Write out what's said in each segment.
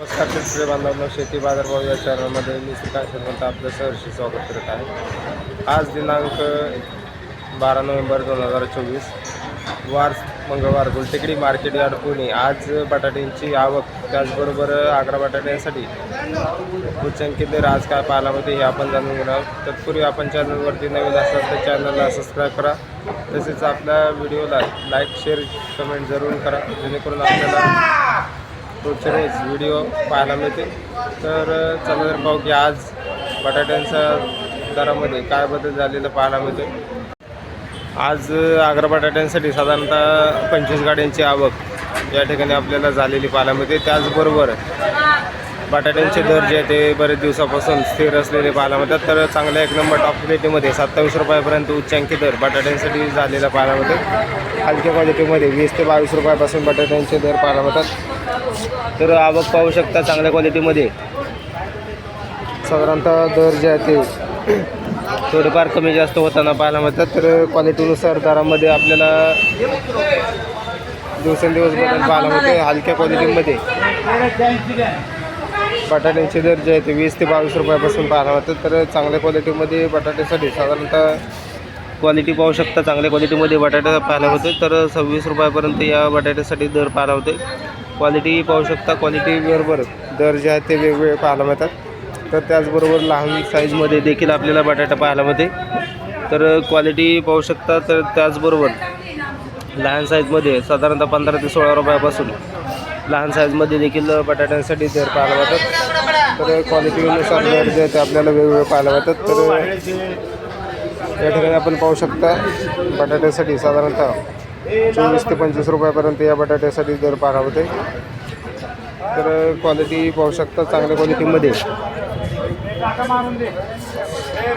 नमस्कार शेतकरी बांधवांना शेती बाजारभाव या चॅनलमध्ये मी श्रीकांत श्रीमंत आपलं सहर्षी स्वागत करत आहे. आज दिनांक बारा नोव्हेंबर दोन हजार चोवीस वार मंगळवार गुलटेकडी मार्केट यार्ड पुणे. आज बटाट्यांची आवक त्याचबरोबर आग्रा बटाट्यांसाठी उच्चांकित दर आज काय पाहायला हे आपण जाणून घेणार आहोत. तत्पूर्वी आपण चॅनलवरती नवीन असाल तर चॅनलला सबस्क्राईब करा. तसेच आपल्या व्हिडिओला लाईक शेअर कमेंट जरूर करा जेणेकरून आपल्याला रोजचे रोज व्हिडिओ पाहायला मिळते तर चला तर पाहू की आज बटाट्यांच्या दरामध्ये काय बदल झालेलं पाहायला मिळते आज आग्रा बटाट्यांसाठी साधारणतः पंचवीस गाड्यांची आवक या ठिकाणी आपल्याला झालेली पाहायला मिळते. त्याचबरोबर बटाट्यांचे दर जे आहे ते बरेच दिवसापासून स्थिर असलेले पाहायला मिळतात. तर चांगल्या एक नंबर टॉप क्वालिटीमध्ये सत्तावीस रुपयापर्यंत उच्चांकी दर बटाट्यांसाठी झालेला पाहायला मिळते हलक्या क्वालिटीमध्ये वीस ते बावीस रुपयापासून बटाट्यांचे दर पाहायला मिळतात. तर आवक पाहू शकता चांगल्या क्वालिटीमध्ये साधारणतः दर जे आहे ते थोडेफार कमी जास्त होताना पाहायला मिळतात. तर क्वालिटीनुसार दरामध्ये आपल्याला दिवसेंदिवस बदल पाहायला मिळते हलक्या क्वालिटीमध्ये बटाट्यांचे दर जे आहे ते वीस ते बावीस रुपयापासून पाहायला मिळतात. तर चांगल्या क्वालिटीमध्ये बटाट्यासाठी साधारणतः क्वालिटी पाहू शकता चांगल्या क्वालिटीमध्ये बटाटा पाहायला होते तर सव्वीस रुपयापर्यंत या बटाट्यासाठी दर पाहायला होते क्वालिटी पाहू शकता क्वालिटी बरोबर दर जे आहेत ते वेगवेगळे पाहायला मिळतात. तर त्याचबरोबर लहान साईजमध्ये देखील आपल्याला बटाटा पाहायला मिळते. तर क्वालिटी पाहू शकता तर त्याचबरोबर लहान साईजमध्ये साधारणतः पंधरा ते सोळा रुपयापासून लहान साईजमध्ये देखील बटाट्यांसाठी दर पाहायला मिळतात. तर क्वालिटीनुसार दर जे ते आपल्याला वेगवेगळे पाहायला मिळतात. तर या ठिकाणी आपण पाहू शकता बटाट्यासाठी साधारणतः चोवीस ते पंचवीस रुपयापर्यंत या बटाट्यासाठी दर पाहायला होते तर क्वालिटी पाहू शकता चांगल्या क्वालिटीमध्ये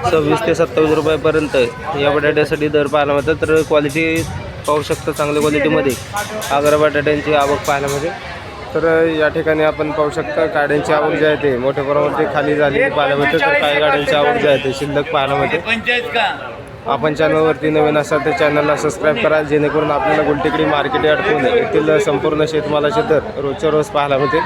सव्वीस ते सत्तावीस रुपयापर्यंत या बटाट्यासाठी दर पाहायला मिळतात. तर क्वालिटी पाहू शकता चांगल्या क्वालिटीमध्ये आग्रा बटाट्यांची आवक पाहायला मिळते. तर या ठिकाणी आपण पाहू शकता गाड्यांची आवक जी आहे ते मोठ्या प्रमाणावरती खाली झालेली पाहायला मिळते. तर काही गाड्यांची आवक जी आहे ते शिल्लक पाहायला मिळते. आपण चॅनलवरती नवीन असाल तर चॅनलला सबस्क्राईब करा जेणेकरून आपल्याला गुलटेकडी मार्केट यार्ड येथील संपूर्ण शेतमालाचे दर रोजच्या रोज पाहायला मिळतील.